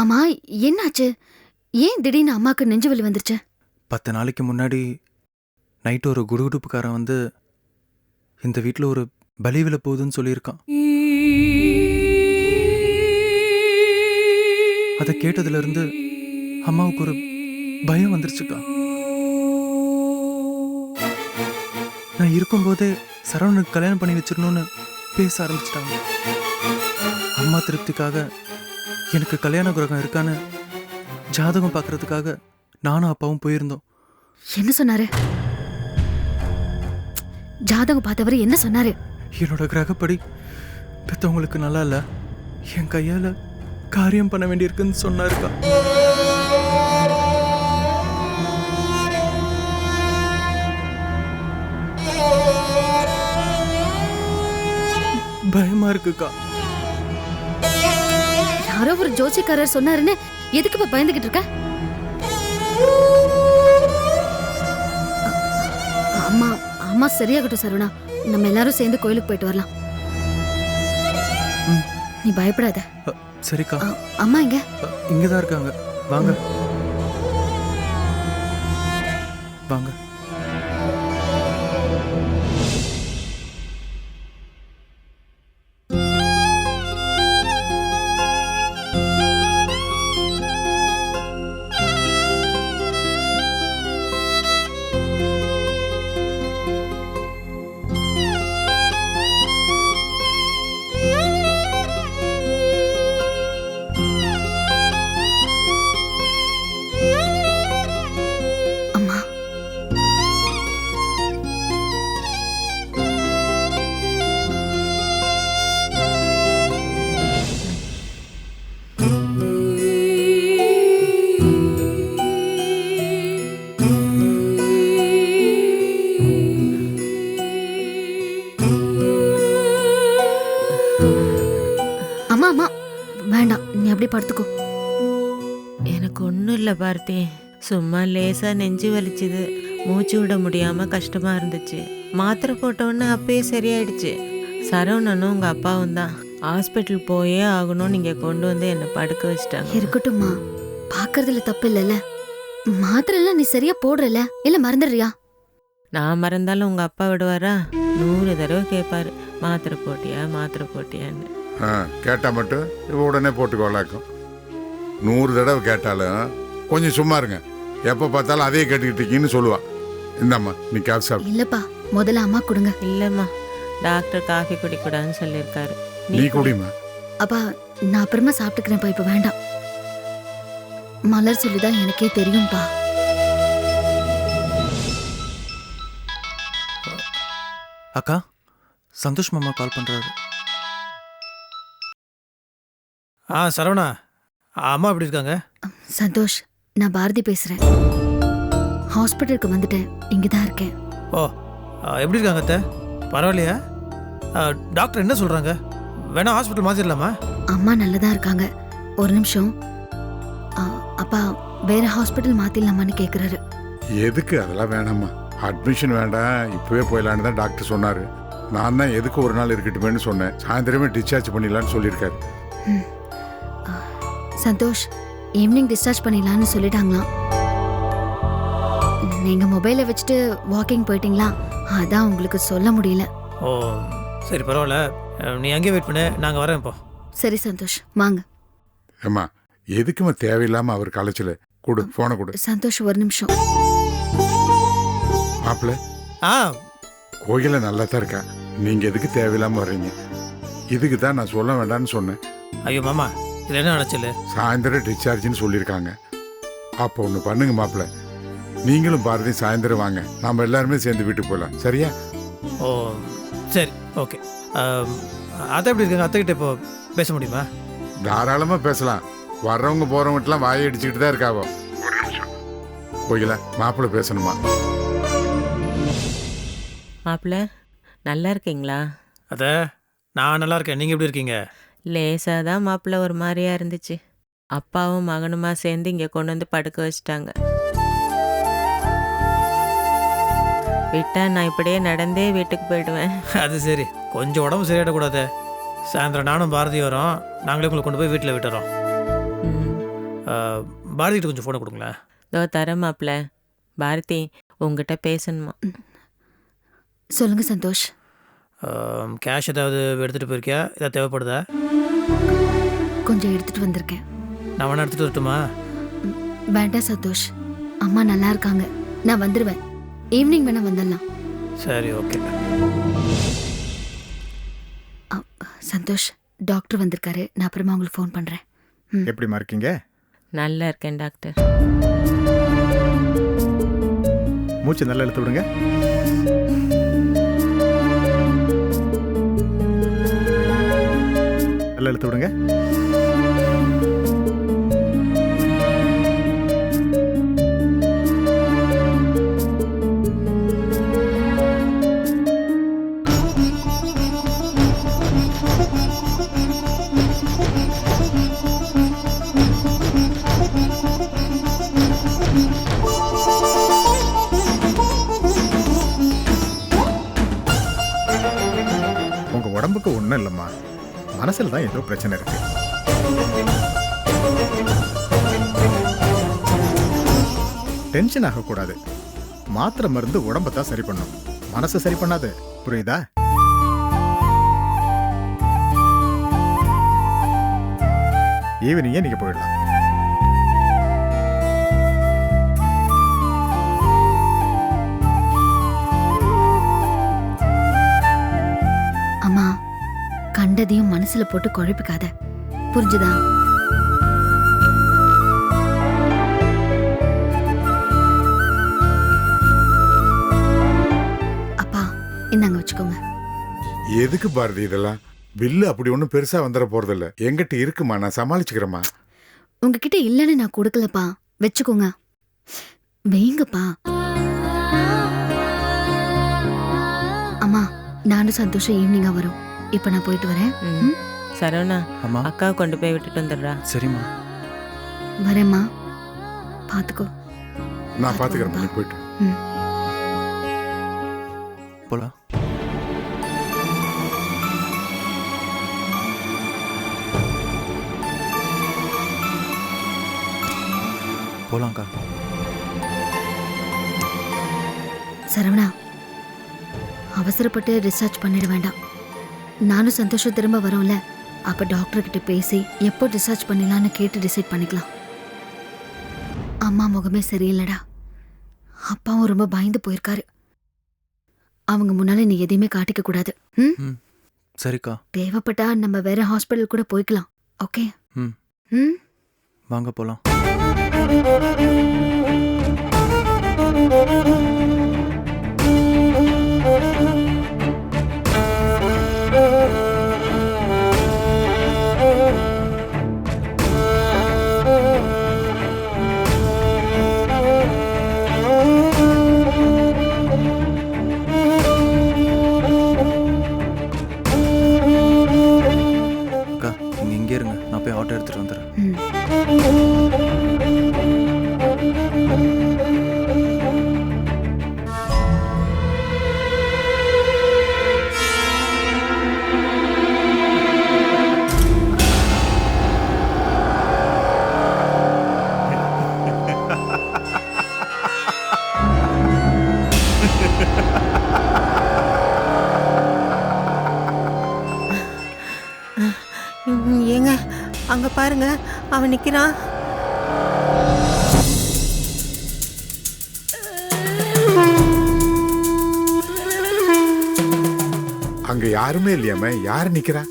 அம்மா என்னாச்சு? ஏன் திடீர்னு அம்மாக்கு நெஞ்சு வலி வந்துருச்சு? பத்து நாளைக்கு முன்னாடி நைட்டு ஒரு குடுகுடுப்புக்காரன் வந்து இந்த வீட்டில் ஒரு பலி விழ போகுதுன்னு சொல்லியிருக்கான். அதை கேட்டதுலேருந்து அம்மாவுக்கு ஒரு பயம் வந்துருச்சுக்கா. நான் இருக்கும்போதே சரவணனுக்கு கல்யாணம் பண்ணி வச்சிடணும்னு பேச ஆரம்பிச்சிட்டாங்க. அம்மா திருப்திக்காக எனக்கு கல்யாண கிரகம் இருக்கான்னு ஜாதகம் பார்க்கறதுக்காக நானும் அப்பாவும் போயிருந்தோம். என்ன சொன்னாரு? ஜாதகம் பார்த்தவர் என்ன சொன்னாரு? என்னோட கிரகப்படி பெத்தவங்களுக்கு நல்லா இல்ல. என் கையால காரியம் பண்ண வேண்டியிருக்குன்னு சொன்னாருக்கா பயமா இருக்குக்கா. யாரோ ஒரு ஜோசிக்காரர் சொன்னாருன்னு எதுக்கு இப்ப பயந்துகிட்டு இருக்க? அம்மா அம்மா சரியாகட்டும் சரவணா. நம்ம எல்லாரும் சேர்ந்து கோயிலுக்கு போயிட்டு வரலாம். நீ பயப்படாத. சரிக்கா. அம்மா எங்க? அ, இங்கதான் இருக்காங்க. வாங்க. வாங்க. பார்த்தி. சும்மா லேசா நெஞ்சு வலிச்சுது. மூச்சு விட முடியாம கஷ்டமா இருந்துச்சு. மாத்திரை போட்டோன்னே அப்பயே சரியாயிடுச்சு. சரவணனும் உங்க அப்பாவும் தான். ஹாஸ்பிட்டல் போயே ஆகணும். நீங்க கொண்டு வந்து என்னை படுக்க வச்சிட்டாங்க. இருக்கட்டும்மா. பாக்குறதுல தப்பு இல்லைல்ல. மாத்திரை எல்லாம் நீ சரியா போடுறல. இல்ல மறந்துடுறியா? நான் மறந்தாலும் உங்க அப்பா விடுவாரா? நூறு தடவை கேட்பாரு மாத்திரை போட்டியா மாத்திரை போட்டியான்னு. ஆ கேட்டால் மட்டும் உடனே போட்டுக்கோலாக்கும் நூறு தடவை கேட்டாலும் கொஞ்சம் சும்மா இருங்க. எப்போ பார்த்தாலும் அதே கேட்டுக்கிட்டு இருக்கீங்கன்னு சொல்லுவா. இந்தாம்மா நீ காஃபி சாப்பிடு. இல்லப்பா முதல்ல அம்மா கொடுங்க. இல்லைம்மா டாக்டர் காஃபி குடிக்கூடாதுன்னு சொல்லியிருக்காரு. நீ குடிமா அப்பா நான் அப்புறமா சாப்பிட்டுக்கிறேன்ப்பா இப்ப வேண்டாம். மலர் சொல்லிதான் எனக்கே தெரியும்பா. அக்கா சந்தோஷ் மாமா கால் பண்றாரு. ஆ சரவணா அம்மா எப்படி இருக்காங்க? சந்தோஷ் நான் பாரதி பேசுறேன். ஹாஸ்பிட்டலுக்கு வந்துட்டேன். இங்கதான் இருக்கேன். ஓ ஆ, எப்படி இருக்காங்க அத்தை? பரவாயில்லையா? டாக்டர் என்ன சொல்கிறாங்க வேணா ஹாஸ்பிட்டல் மாற்றிடலாமா அம்மா நல்லதா இருக்காங்க. ஒரு நிமிஷம். அப்பா வேற ஹாஸ்பிட்டல் மாத்திடலாமான்னு கேக்குறாரு. எதுக்கு? அதெல்லாம் வேணாம்மா. அட்மிஷன் வேண்டாம். இப்போவே போயிடலான்னு தான் டாக்டர் சொன்னார். நான் தான் எதுக்கு ஒரு நாள் இருக்கட்டுமேன்னு சொன்னேன். சாயந்தரமே டிஸ்சார்ஜ் பண்ணிடலான்னு சொல்லியிருக்காரு. சந்தோஷ் ஈவினிங் டிஸ்சார்ஜ் பண்ணிடலாம்னு சொல்லிட்டாங்களாம். நீங்க மொபைலை வச்சுட்டு வாக்கிங் போயிட்டீங்களா? அதான் உங்களுக்கு சொல்ல முடியல. ஓ சரி பரவாயில்ல. நீ அங்கேயே வெயிட் பண்ணு. நாங்கள் வரேன் இப்போ. சரி சந்தோஷ். வாங்க. ஏம்மா எதுக்குமா தேவையில்லாமல் அவர் கலைச்சல? கொடு ஃபோனை கொடு. சந்தோஷ் ஒரு நிமிஷம். மாப்பிள்ள. ஆ. கோயில நல்லா தான் இருக்கா? நீங்கள் எதுக்கு தேவையில்லாமல் வர்றீங்க? இதுக்கு தான் நான் சொல்ல வேண்டாம்னு சொன்னேன். ஐயோ மாமா. இதில் என்ன நினச்சல சாயந்தரம் டிஸ்சார்ஜ்னு சொல்லியிருக்காங்க. அப்போ ஒன்று பண்ணுங்க மாப்பிள்ள. நீங்களும் பாரதி சாயந்தரம் வாங்க. நாம எல்லாருமே சேர்ந்து வீட்டுக்கு போகலாம் சரியா? ஓ சரி ஓகே. அத்தை எப்படி இருக்காங்க? அத்தைக்கிட்ட இப்போ பேச முடியுமா? தாராளமாக பேசலாம். வர்றவங்க போகிறவங்கட்டலாம் வாயை அடிச்சுக்கிட்டு தான் இருக்காவோ. ஒரு நிமிஷம். மாப்பிள்ளை பேசணுமா? மாப்பிள்ள நல்லா இருக்கீங்களா? அத்தை நான் நல்லா இருக்கேன். நீங்கள் எப்படி இருக்கீங்க? லேசாக தான் மாப்பிள்ள ஒரு மாதிரியா இருந்துச்சு. அப்பாவும் மகனுமா சேர்ந்து இங்கே கொண்டு வந்து படுக்க வச்சிட்டாங்க. விட்டா நான் இப்படியே நடந்தே வீட்டுக்கு போயிடுவேன். அது சரி. கொஞ்சம் உடம்பு சரியாயிடக்கூடாது சாயந்தரம் நானும் பாரதி வரோம். நாங்களே உங்களை கொண்டு போய் வீட்டில் விட்டுறோம். பாரதிகிட்ட கொஞ்சம் ஃபோனை கொடுங்களேன். இதோ தரேன் மாப்ள பாரதி உங்ககிட்ட பேசணுமா? சொல்லுங்க சந்தோஷ். கேஷ் ஏதாவது எடுத்துகிட்டு போயிருக்கியா? ஏதாவது தேவைப்படுதா? கொஞ்சம் எடுத்துட்டு வந்திருக்கேன். நான் வேணா எடுத்துகிட்டு வரட்டுமா? வேண்டாம் சந்தோஷ். அம்மா நல்லா இருக்காங்க. நான் வந்துடுவேன் ஈவினிங் வேணா வந்துடலாம். சரி ஓகே அ, சந்தோஷ் டாக்டர் வந்திருக்காரு. நான் அப்புறமா உங்களுக்கு ஃபோன் பண்றேன். எப்படிம்மா இருக்கீங்க? நல்லா இருக்கேன் டாக்டர் மூச்சு நல்லா இழுத்து விடுங்க. நல்லா இழுத்து விடுங்க. உடம்புக்கு ஒன்றும் இல்லைம்மா. மனசில் தான் ஏதோ பிரச்சனை இருக்கு. டென்ஷன் ஆகக்கூடாது. மாத்திரை மருந்து உடம்பை தான் சரி பண்ணும். மனசை சரி பண்ணாது. புரியுதா? ஈவினிங்கே நீங்க போயிடலாம். கண்டதையும் மனசுல போட்டு குழப்பிக்காத. புரிஞ்சுதா? அப்பா இந்தாங்க வச்சுக்கோங்க. எதுக்கு பாரதி இதெல்லாம்? பில்லு அப்படி ஒன்றும் பெருசா வந்துட போறதில்ல. எங்கிட்ட இருக்குமா? நான் சமாளிச்சுக்கிறேம்மா. உங்ககிட்ட இல்லைன்னு நான் கொடுக்கலப்பா. வச்சுக்கோங்க. வைங்கப்பா. அம்மா நானும் சந்தோஷம் ஈவினிங்கா வரும். இப்ப நான் போயிட்டு வரேன். ம். சரவணா அம்மா. அக்காவை கொண்டு போய் விட்டுட்டு வந்துடுறா. சரிம்மா. வரேம்மா. பாத்துக்கோ. நான் பாத்துக்கிறேன் நீ போயிட்டு போலாம். போலாம்க்கா. சரவணா அவசரப்பட்டு ரிசர்ச் பண்ணிட வேண்டாம். நானும் சந்தோஷம் திரும்ப வரோம்ல. அப்ப டாக்டர் கிட்ட பேசி எப்போ டிஸ்சார்ஜ் பண்ணிடலான்னு கேட்டு டிசைட் பண்ணிக்கலாம். அம்மா முகமே சரியில்லடா. அப்பாவும் ரொம்ப பயந்து போயிருக்காரு. அவங்க முன்னால நீ எதையுமே காட்டிக்க கூடாது. ம்? சரிக்கா. தேவைப்பட்டா நம்ம வேற ஹாஸ்பிட்டல் கூட போய்க்கலாம். ஓகே? ம். ம்? வாங்க போலாம். பாருங்க அவன் நிக்கிறான். அங்க யாருமே இல்லையாம? யாரு நிக்கிறா?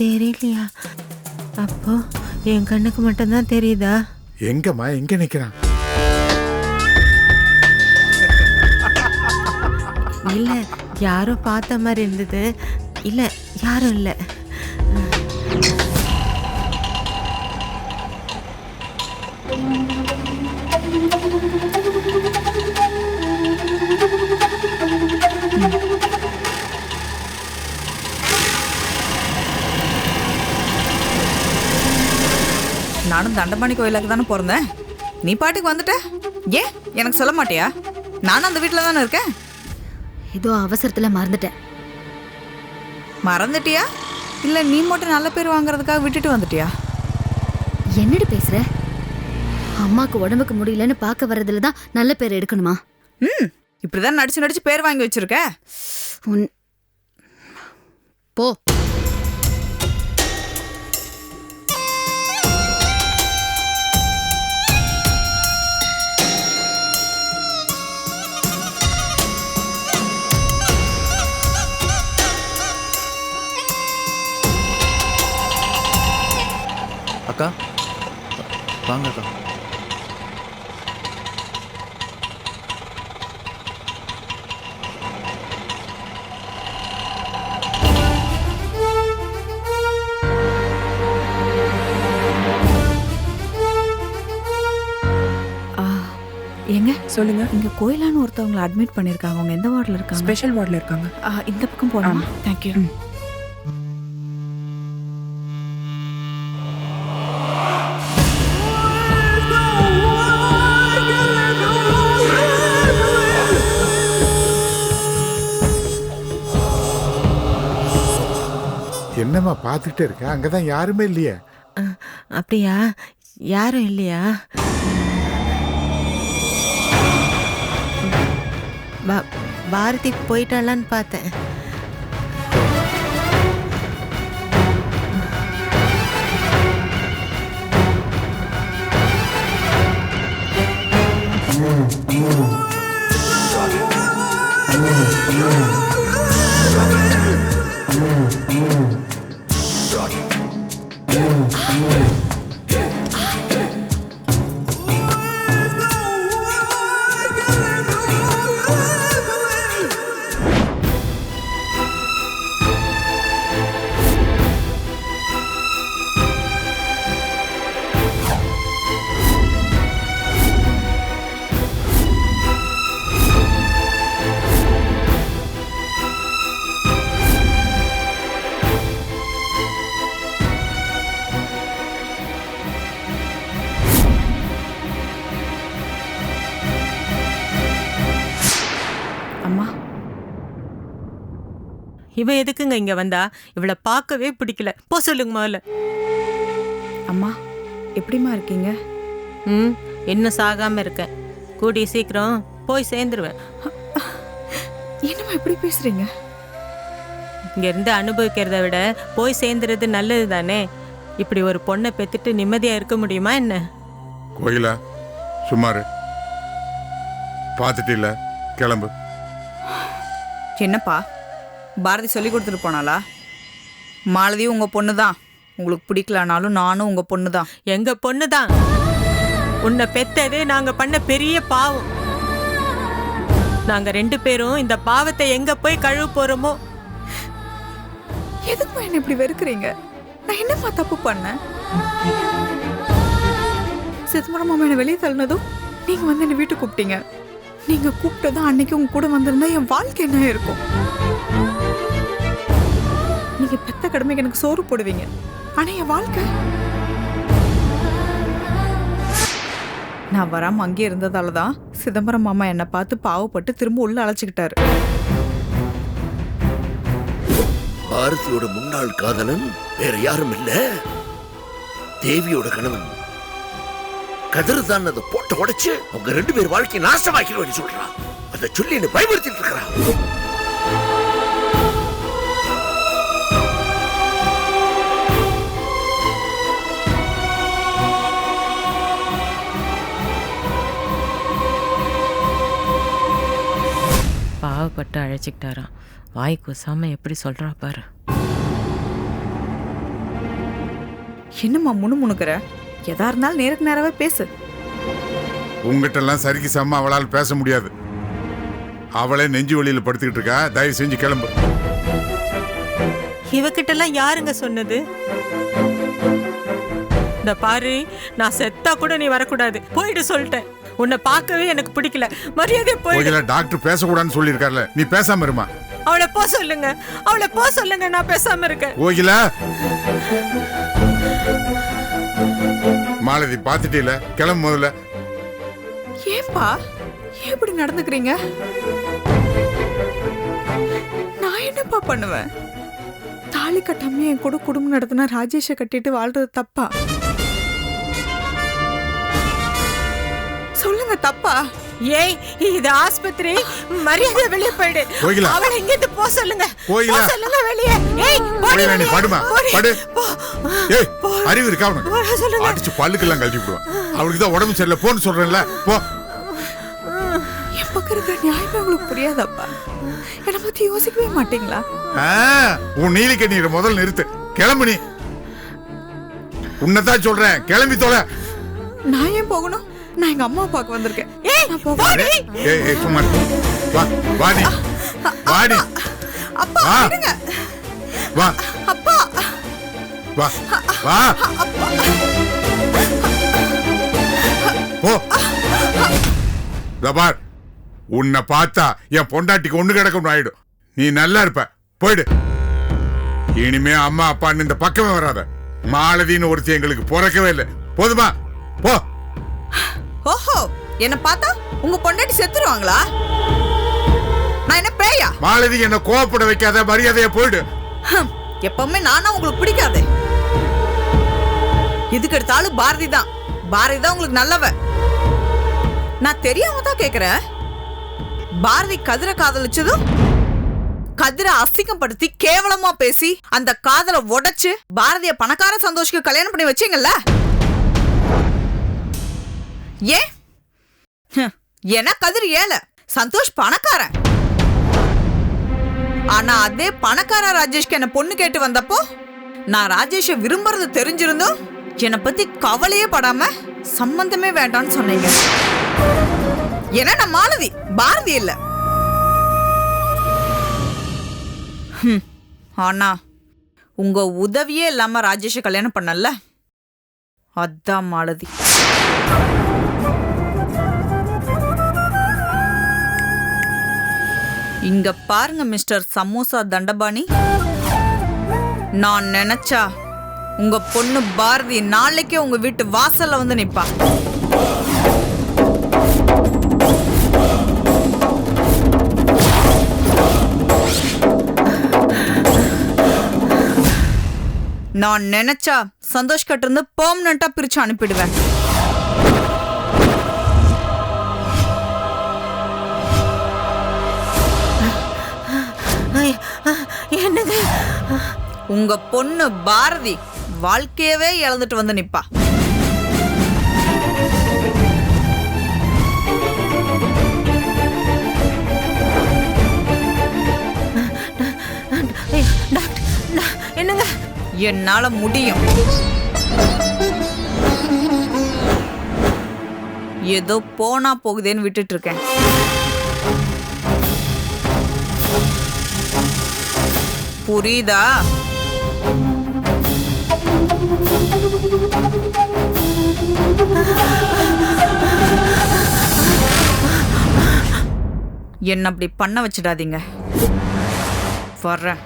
தெரியலையா? அப்போ என் கண்ணுக்கு மட்டும்தான் தெரியுதா? எங்கம்மா? எங்க நிக்கிறான்? இல்ல யாரோ பார்த்த மாதிரி இருந்தது. இல்லை யாரும் இல்லை. நானும் தண்டபாணி கோயிலுக்கு தானே பிறந்தேன் நீ பாட்டுக்கு வந்துட்ட? ஏன்? எனக்கு சொல்ல மாட்டியா? நானும் அந்த வீட்டில் தானே இருக்கேன். ஏதோ அவசரத்துல மறந்துட்டேன். மறந்துட்டியா? இல்ல நீ மட்டும் நல்ல பேர் வாங்குறதுக்காக விட்டுட்டு வந்துட்டியா? என்னடி பேசுற? அம்மாக்கு உடம்புக்கு முடியலன்னு பார்க்க வர்றதுல தான் நல்ல பேர் எடுக்கணுமா? ம் இப்படிதான் நடிச்சு நடிச்சு பேர் வாங்கி வச்சிருக்க. உன் போ. அக்கா? வாங்க அக்கா. ஏங்க? சொல்லுங்க. இங்க கோயிலான்னு ஒருத்தவங்களை அட்மிட் பண்ணிருக்காங்க அவங்க எந்த வார்டில் இருக்காங்க? ஸ்பெஷல் வார்டில் இருக்காங்க. இந்த பக்கம் போலாமா? தேங்க்யூ என்னம்மா பார்த்துக்கிட்டே இருக்க? அங்கதான் யாருமே இல்லையே. அப்படியா? யாரும் இல்லையா? பாரதி போயிட்டாளான்னு பார்த்தேன். அம்மா இவ எதுக்குங்க இங்க வந்தா? இவளை பார்க்கவே பிடிக்கல. போ சொல்லுங்க முதல்ல. அம்மா எப்படிம்மா இருக்கீங்க? ம் இன்னும் சாகாம இருக்கேன் கூடிய சீக்கிரம் போய் சேர்ந்துருவேன். என்னம்மா இப்படி பேசுறீங்க? இங்க இருந்து அனுபவிக்கிறத விட போய் சேர்ந்துறது நல்லது தானே? இப்படி ஒரு பொண்ணை பெத்துட்டு நிம்மதியா இருக்க முடியுமா என்ன? கோயிலா சுமாரு பார்த்துட்டு இல்ல கிளம்பு. என்னப்பா? பாரதி சொல்லி கொடுத்துட்டு போனாளா? மாலதி உங்க பொண்ணு தான் உங்களுக்கு பிடிக்கலனாலும் நானும் உங்க பொண்ணு தான் எங்க பொண்ணுதான். உன்னை பெத்ததே நாங்க பண்ண பெரிய பாவம். நாங்க ரெண்டு பேரும் இந்த பாவத்தை எங்க போய் கழுவ போறோமோ? எதுக்குமா என்ன இப்படி வெறுக்கிறீங்க? நான் என்னம்மா தப்பு பண்ணேன்? சிதம்பரம் மாமா என்னை வெளியே தள்ளினதும் நீங்க வந்து என்னை வீட்டுக்கு கூப்பிட்டீங்க. நீங்க கூப்பிட்டதும் அன்னைக்கு உங்க கூட வந்திருந்தா என் வாழ்க்கை என்ன இருக்கும்? நீங்க பெத்த கடமைக்கு எனக்கு சோறு போடுவீங்க. ஆனா என் வாழ்க்கை? நான் வராம அங்கே இருந்ததால தான் சிதம்பரம் மாமா என்னை பார்த்து பாவப்பட்டு திரும்ப உள்ள அழைச்சிக்கிட்டாரு. பாரதியோட முன்னாள் காதலன் வேற யாரும் இல்ல. தேவியோட கணவன். கதிர் தான் அதை போட்டு உடைச்சு அவங்க ரெண்டு பேர் வாழ்க்கையை நாசமாக்கிடுவேன் சொல்றான் அதை சொல்லி என்ன பயமுறுத்திட்டு இருக்கிறான் பாவப்பட்டு அழைச்சிக்கிட்டாராம். வாய் கூசாம எப்படி சொல்றா பாரு. என்னம்மா முணுமுணுக்கிற எதா இருந்தாலும் நேருக்கு நேராவே பேசு. உங்ககிட்ட எல்லாம் சரிக்கு சம அவளால் பேச முடியாது. அவளே நெஞ்சு வழியில படுத்துக்கிட்டு இருக்கா. தயவு செஞ்சு கிளம்பு. இவகிட்ட எல்லாம் யாருங்க சொன்னது? இந்த பாரு நான் செத்தா கூட நீ வரக்கூடாது. போயிடு சொல்லிட்டேன். உன்னை பார்க்கவே எனக்கு பிடிக்கல. மரியாதை போயிடு கோகிலா டாக்டர் பேசக்கூடாதுன்னு சொல்லியிருக்காருல. நீ பேசாம இருமா. அவளை போ சொல்லுங்க. அவளை போ சொல்லுங்க நான் பேசாம இருக்கேன். கோகிலா மாலதி பார்த்துட்டீல கிளம்பு முதல்ல ஏன்பா? ஏன் இப்படி நடந்துக்கிறீங்க? நான் என்னப்பா பண்ணுவேன்? தாலி கட்டாம என் கூட குடும்பம் நடத்தினா ராஜேஷை கட்டிட்டு வாழ்றது தப்பா? சொல்லுங்க தப்பா? ஏய் இது ஆஸ்பத்திரி. மரியாதை வெளியே போயிடு. கோகிலா. அவளை இங்க இருந்து போ சொல்லுங்க. கோகிலா. போ சொல்லுங்க வெளியே. ஏய் போடி நீ வெளியே. படுமா, போடி. படு. போ. ஏய் அறிவு இருக்கா அவனுக்கு? போட சொல்லுங்க. அடிச்சு பல்லுக்கெல்லாம் கழட்டி விடுவான். அவனுக்கு தான் உடம்பு சரியில்லை. போன்னு சொல்றேன்ல. போ. என் பக்கம் இருக்கிற நியாயமே உங்களுக்கு புரியாதப்பா. என்னை பத்தி யோசிக்கவே மாட்டீங்களா? ஆ, உன் நீலிக்க நீரை முதல்ல நிறுத்து. கிளம்பு நீ. உன்னைத்தான் சொல்றேன். கிளம்பி தொலை. நான் ஏன் போகணும்? நான் எங்க அம்மா பார்க்க வந்திருக்கேன். ஏய் நான் போகணும் ஏய் ஏய் சும்மா இரு. வா வா நீ வா நீ அப்பா வா. விடுங்க வா. அப்பா. வா. வா. போ. இதோ பார். உன்னை பார்த்தா என் பொண்டாட்டிக்கு ஒண்ணு கிடக்கும் ஆயிடும். நீ நல்லா இருப்ப. போயிடு. இனிமே அம்மா அப்பான்னு இந்த பக்கமே வராத. மாலதின்னு ஒருத்தி எங்களுக்கு பிறக்கவே இல்லை. போதுமா? போ. ஓஹோ என்ன பார்த்தா உங்க பொண்டாட்டி செத்துருவாங்களா? நான் என்ன பேயா? மாலதி என்ன கோவப்பட வைக்காத மரியாதையா போயிடு. எப்பவுமே நானா உங்களுக்கு பிடிக்காது. இதுக்கு எடுத்தாலும் பாரதி தான். பாரதி தான் உங்களுக்கு நல்லவ. நான் தெரியாம தான் கேக்குறேன். பாரதி கதிரை காதலிச்சதும் கதிரை அசிங்கப்படுத்தி கேவலமா பேசி அந்த காதலை உடைச்சு பாரதிய பணக்கார சந்தோஷ்க்கு கல்யாணம் பண்ணி வச்சீங்கல்ல? ஏன் ஹம், ஏன்னா கதிர் ஏழை சந்தோஷ் பணக்காரன். ஆனா அதே பணக்கார ராஜேஷ்க்கு என்ன பொண்ணு கேட்டு வந்தப்போ நான் ராஜேஷை விரும்புறது தெரிஞ்சிருந்தும் என்னை பத்தி கவலையே படாம சம்பந்தமே வேண்டாம்னு சொன்னீங்க. ஏன்னா நான் மாலதி? பாரதி இல்ல. ஆனா உங்க உதவியே இல்லாம ராஜேஷை கல்யாணம் பண்ணல. அதான் மாலதி. இங்க பாருங்க மிஸ்டர் சமோசா தண்டபாணி. நான் நினைச்சா உங்க பொண்ணு பாரதி நாளைக்கே உங்க வீட்டு வாசல்ல வந்து நிப்பா. நான் நினைச்சா சந்தோஷ் கட்டிருந்து பெர்மனண்டா பிரிச்சு அனுப்பிடுவேன். என்னங்க? உங்க பொண்ணு பாரதி வாழ்க்கையவே இழந்துட்டு வந்து நிப்பா. என்னங்க? என்னால முடியும். ஏதோ போனா போகுதேன்னு விட்டுட்டு இருக்கேன். புரியுதா? என்ன அப்படி பண்ண வச்சிடாதீங்க. வர்றேன்.